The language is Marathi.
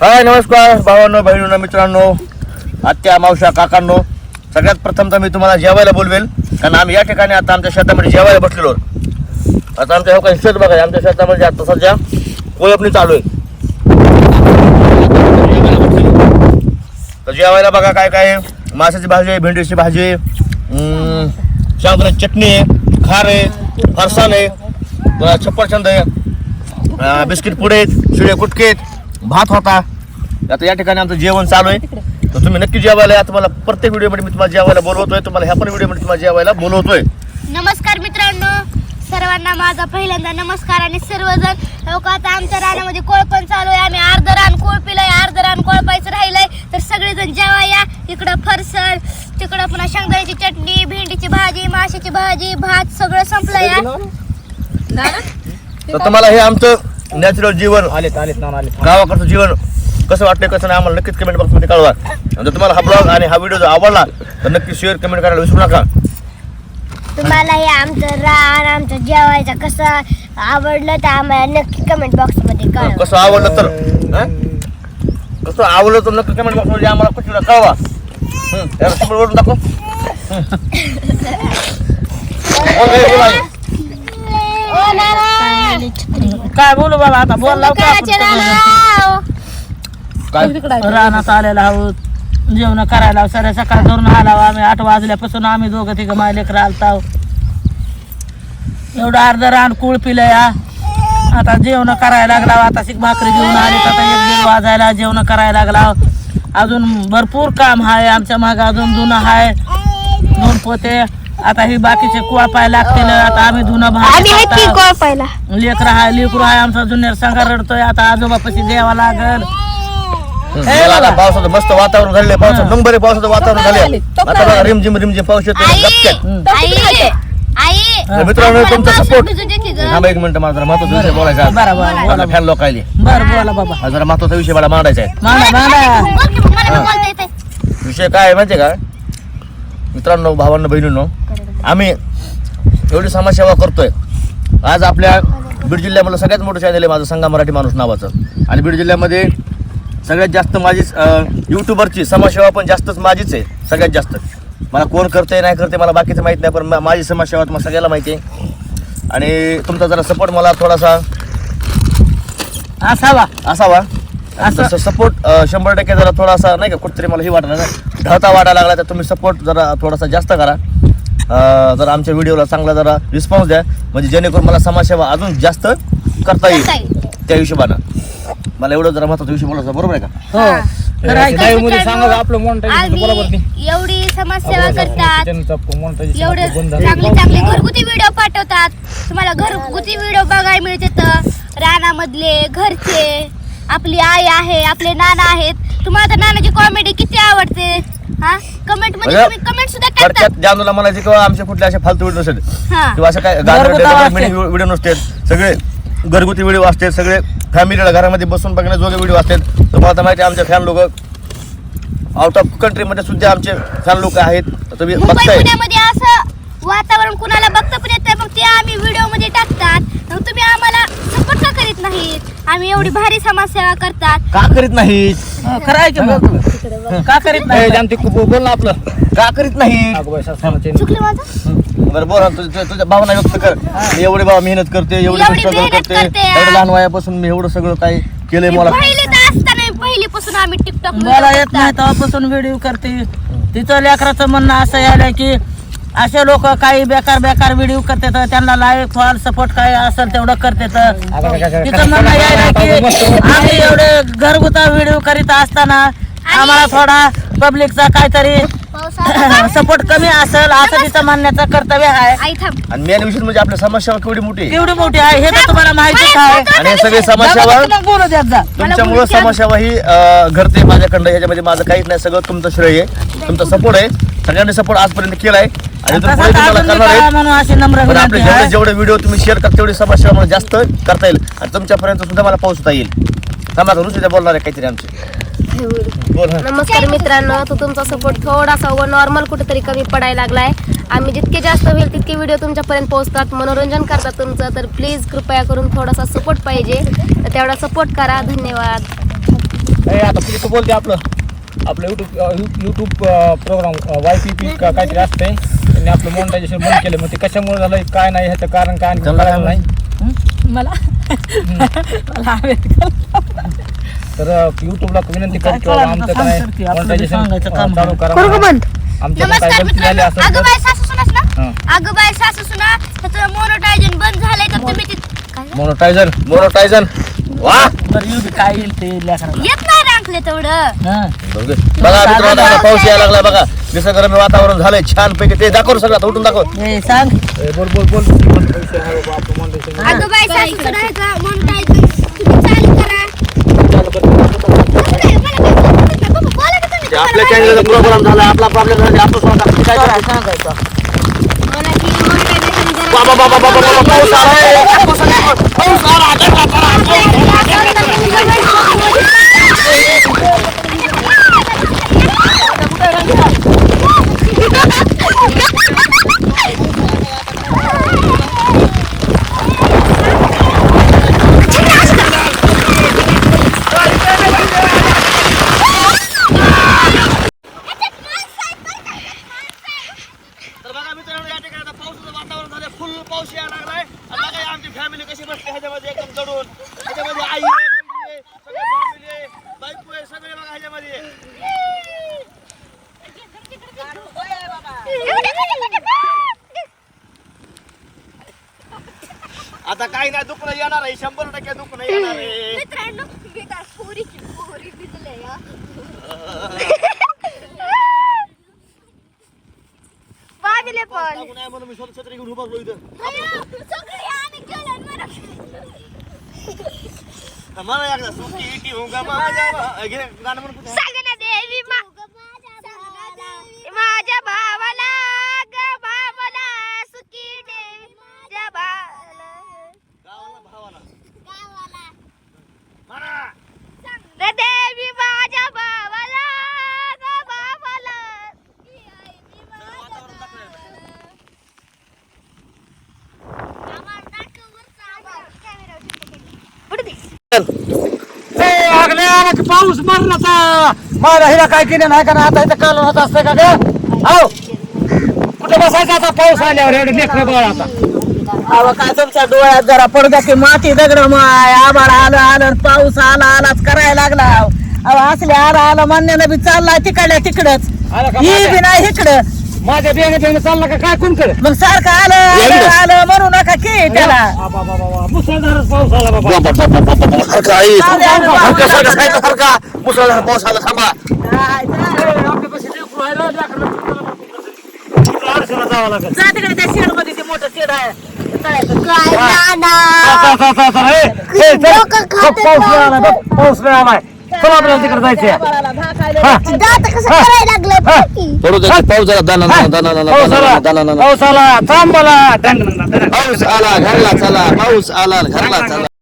हाय नमस्कार भावांनो बहिणींना मित्रांनो आत्या मावशा काकांनो सगळ्यात प्रथम तर मी तुम्हाला जेवायला बोलवेल कारण आम्ही या ठिकाणी आता आमच्या शेतामध्ये जेवायला बसलेलो आहोत. आता आमच्या काही शेत बघा आमच्या शेतामध्ये आता सध्या कोळपणी चालू आहे तर जेवायला बघा काय काय आहे. माशाची भाजी आहे भेंडीची भाजी आहे अं, चटणी आहे खार आहे फरसाण आहे छप्परछंद आहे बिस्किट पुडे आहेत शिळे कुटके आहेत भात होता. आता या ठिकाणी आमचं जेवण चालू आहे. तर तुम्ही नक्की जेवायला या. तुम्हाला प्रत्येक व्हिडिओमध्ये मी तुम्हाला जेवायला बोलवतोय. तुम्हाला ह्या पण व्हिडिओमध्ये तुम्हाला जेवायला बोलवतोय. नमस्कार मित्रांनो. सर्वांना माझा पहिल्यांदा नमस्कार आणि सर्वजण. लोक आता आमच्या रानामध्ये कोळपण चालू आहे. आम्ही अर्ध रान कोळपिलंय अर्ध रान कोळपायचं राहिलंय. तर सगळेजण जेवा या. इकडं फरसण तिकडं पुन्हा शेंगदाण्याची चटणी भेंडीची भाजी माशाची भाजी भात सगळं संपलं या. तर तुम्हाला हे आमचं नॅचरल जीवन. आलेत आलेत ना आलेत. गावाकडचं जीवन कसं वाटतंय कसं नाही आम्हाला नक्कीच कमेंट बॉक्समध्ये कळवा. आणि जर तुम्हाला हा ब्लॉग आणि हा व्हिडिओ जर आवडला तर नक्की शेअर कमेंट करायला विसरू नका. तुम्हाला हे आमचं रान आमचं जेवायचं कसं आवडलं तर आम्हाला नक्की कमेंट बॉक्समध्ये कळवा. कसं आवडलं तर हं? कसं आवडलं तर नक्की कमेंट बॉक्समध्ये आम्हाला कुठला कळवा. हं, याला समोर वरून दाखव. हं. बोल बोल. ओ नाना. काय बोलू बाबा आता बोल लाव का आपण सगळं? काय? रानात आलेला आहोत. जेवण करायला सर सकाळ धरून आला आम्ही आठ वाजल्यापासून आम्ही दोघं तिघं माय लेकर आलताव एवढं अर्ध रान कुळ पिलं या आता जेवण करायला लागला आता शिक भाकरी घेऊन आली आता एक दीड वाजायला जेवण करायला लागला अजून भरपूर काम आहे. आमच्या मागे अजून धुणं आहे. दोन पोते. आता ही बाकीचे कुळपाय लागतील. आता आम्ही धुणं आम्ही आहेत की भाजी कोळपायला लेकर आहे लेकरू आहे आमचा जुन्नर संघ रडतोय. आता आजोबापाशी द्यावा लागल. हं, मला पावसाचं मस्त वातावरण आहे. पावसाचं नंबर आहे पावसाचं वातावरण झाले आता बघा रिमझिम रिमझिम पाऊस येतो आई धपक्यात. आई आई तर मित्रांनो तुमचा पावसात सपोर्ट. थांबा एक मिनिट मला जरा महत्त्वाचा विषय बोलायचा आहे. बरं, बरं, आपल्या फॅन लोकायले बर बोला बाबा. हा जरा महत्त्वाचा विषय मला मांडायचा आहे. मांडा मांडा. मला बोलता. विषय काय आहे माहितीये का? मित्रांनो भावांनो बहिणींनो आम्ही एवढी समाजसेवा करतोय. आज आपल्या बीड जिल्ह्यामध्ये सगळ्यात मोठं चॅनल आहे माझं संघा मराठी माणूस नावाचं. आणि बीड जिल्ह्यामध्ये सगळ्यात जास्त माझीच युट्यूबरची समाजसेवा पण जास्तच माझीच आहे सगळ्यात जास्त. मला कोण करते नाही करते मला बाकीचं माहीत नाही पण माझी समाजसेवा तुम्हाला सगळ्याला माहिती आहे. आणि तुमचा जरा सपोर्ट मला थोडासा असावा. असावा. असं- सपोर्ट शंभर टक्के जरा थोडासा नाही का कुठतरी मला ही वाटलं ना ढळता वाटायला लागला तर तुम्ही सपोर्ट जरा थोडासा जास्त करा. अं, जरा आमच्या व्हिडिओला चांगला जरा रिस्पॉन्स द्या. म्हणजे जेणेकरून मला समाजसेवा अजून जास्त करता येईल. त्या हिशोबानं. मला एवढं जरा महत्त्वाचा विषय बोलायचा बरोबर आहे का? हो. एवढी समाजसेवा करतात. चांगले चांगले घरगुती व्हिडिओ पाठवतात. तुम्हाला घरगुती व्हिडिओ बघायला मिळते तर रानामधले घरचे. आपली आई आहे आपले नाना आहेत. तुम्हाला तर नानाची कॉमेडी किती आवडते? हा? कमेंटमध्ये तुम्ही कमेंट सुद्धा टाकतात थोडक्यात जानूला म्हणायचे किंवा आमचे कुठले असे फालतू व्हिडिओ हा. किंवा असं काय घरगुती असते. व्हिडिओ नसते सगळे घरगुती व्हिडिओ असतात सगळे फॅमिलीला घरामध्ये बसून बघण्याजोगे व्हिडिओ असतात तुम्हाला तर माहिती आहे, आमचे फॅन लोक आउट ऑफ कंट्रीमध्ये सुद्धा आमचे फॅन लोक आहेत. तुम्ही मुंबई बघताय. पुण्यामध्ये असं वातावरण कुणाला बघता पण येत नाही. मग ते आम्ही व्हिडिओमध्ये टाकतात. मग तुम्ही आम्हाला सपोर्ट का करीत नाहीत आम्ही एवढी भारी समाजसेवा करतात. का करीत हो, खरं आहे की मग का करीत नाही? जानते खूप बोल ना आपलं. का करीत शासनाचे चुकलं माझं? बरं बोल तुझ्या भावना व्यक्त कर. मी एवढी बाबा मेहनत करते एवढी एवढी स्ट्रगल मेहनत करते. करते, एवढं हा. लहान वयापासून मी एवढं सगळं काय केलंय मला. पहिले तर असताना पहिलीपासून आम्ही टिकटॉक मला येत नाही तेव्हापासून व्हिडिओ करते. तिचं लेकराचं म्हणणं असं यायला की असे लोक काही बेकार बेकार व्हिडिओ करते तर त्यांना लाईक फॉल सपोर्ट काय असेल तेवढं करते तर तिचं म्हणणं यायला की आम्ही एवढे घरगुता व्हिडिओ करीत असताना आम्हाला थोडा पब्लिकचा काहीतरी सपोर्ट कमी असेल असं तिचं म्हणण्याचं कर्तव्य आहे. आणि मेन विषय म्हणजे आपल्या समाजसेवा केवढी मोठी आहे? केवढी मोठी आहे हे तर तुम्हाला माहितीच आहे. आणि हे सगळे मग बोलू द्यात जा. तुमच्यामुळं समाजसेवा ही अं, घडते माझ्याकडं ह्याच्यामध्ये माझं काहीच नाही सगळं तुमचं श्रेय आहे तुमचा सपोर्ट आहे. सगळ्यांनी सपोर्ट आजपर्यंत केलाय. आणि इथून पुढे तसंच तुम्हाला अजून करणार करा आहे म्हणून अशी नम्र पण आपले विनंती जेवढे आहे जेवढे व्हिडिओ तुम्ही शेअर करता तेवढी समाजसेवा मला जास्त करता येईल. आणि तुमच्यापर्यंत सुद्धा मला पोहोचता येईल. थांबा ऋषीच्या बोलणार आहे काहीतरी आमचे. बोल हा. नमस्कार मित्रांनो तो तुमचा सपोर्ट थोडासा व नॉर्मल कुठेतरी कमी पडायला लागलाय. आम्ही जितके जास्त होईल तितके व्हिडिओ तुमच्यापर्यंत पोहोचतात. मनोरंजन करतात तुमचं. तर प्लीज कृपया करून थोडासा सपोर्ट पाहिजे. तर तेवढा सपोर्ट करा. धन्यवाद. ए, आता पुढे तू बोलते आपलं? आपलं YouTube YouTube program Y P P काहीतरी असते त्यांनी आपलं मॉनिटायझेशन बंद केलं. मग ते कशामुळे झालं काय नाही ह्याचं कारण काय काय कळालं नाही? मला? तर युट्यूबला विनंती काय करतो. आमचं काय तर मॉनिटायझेशन चालू आहे. करा? आमच्या नमस्कार गलती झाली मित्रांनो असेल तर अगोबाई सासू सुना त्याचं मोनोटायझन बंद झालंय तर तुम्ही ते काय झालं? मोनोटायझन मोनोटायझन वा! बरं येऊ दे. काय येईल ते लेकराला येत नाही तेवढं हा. बघ. बघा मित्रांनो आता पाऊस यायला लागला बघा निसर्गरम्य वातावरण झालंय छान पैकी ते दाखव सगळं उठून दाखव ए, सांग ए, बोल बोल बोल तुम्ही चालू करा का तुम्ही? ते आपल्या चॅनलचा प्रोग्राम झाला आपला प्रॉब्लेम झाला आपण स्वतः काय सांगा, करायचं? सांगायचं बोला की monetization जरा- बाबा बाबा बाबा बाबा पाऊस आलाय पाऊस आला बघा मित्रांनो या ठिकाणी आता पावसाचं वातावरण पाऊस यायला लागलाय. बघा ही आमची फॅमिली कशी बसली ह्याच्यामध्ये एकदम चढून ह्याच्यामध्ये आई आहे, वडील आहे, सगळे फॅमिली आहे बायको आहे सगळे बघा ह्याच्यामध्ये. आता काही नाही दुखणं येणार आहे. शंभर टक्के दुखणं येणार आहे. मित्रांनो मी काय पोरीची पोरी भिजले या वाजले पण टाकू नये म्हणून मी स्वतः छत्री घेऊन उभा राहिलो इथं सगळी आम्ही केलं मला मला एकदा सुट्टी घेऊ का माझ्या भा- घे गाणं म्हणून पुढे. पाऊस मारण्याचा मला हिला काय केलं नाही का आता इथं काल होत असतं का ग? हो. कुठे बसायचं आता पाऊस आल्यावर? एवढे लेकरं बाळ आता. अहो काय तुमच्या डोळ्यात जरा पडद्या की माती दगड माय. आभाळ आलं आलं आणि पाऊस आला आलाच करायला लागला. अहो असले आला आलं म्हणण्यानं बी चाललाय तिकडल्या तिकडच. आला का ही माझ्या- बी नाही इकडं. माझ्या बेने बेने चालला का? काय कोण करे मग सारखं आलं आलं आलं म्हणू नका की त्याला. मुसळधारच पाऊस आला बाबा. सारखा. मुसळधार पाऊस आला थांबा. जावं लागेल. जा तिकडे त्या शेडमध्ये ते मोठं शेड आहे. जायचं. पाऊस नाही आलाय चला आपल्याला तिकडे जायचंय. हा. दात कसं करायला लागलं? हा. पडू दे पाऊस झाला दाना हा. दाना दाना दाना आला. दाना दाना पाऊस आला. थांब मला. पाऊस आला घरला चला. पाऊस आला घरला चला.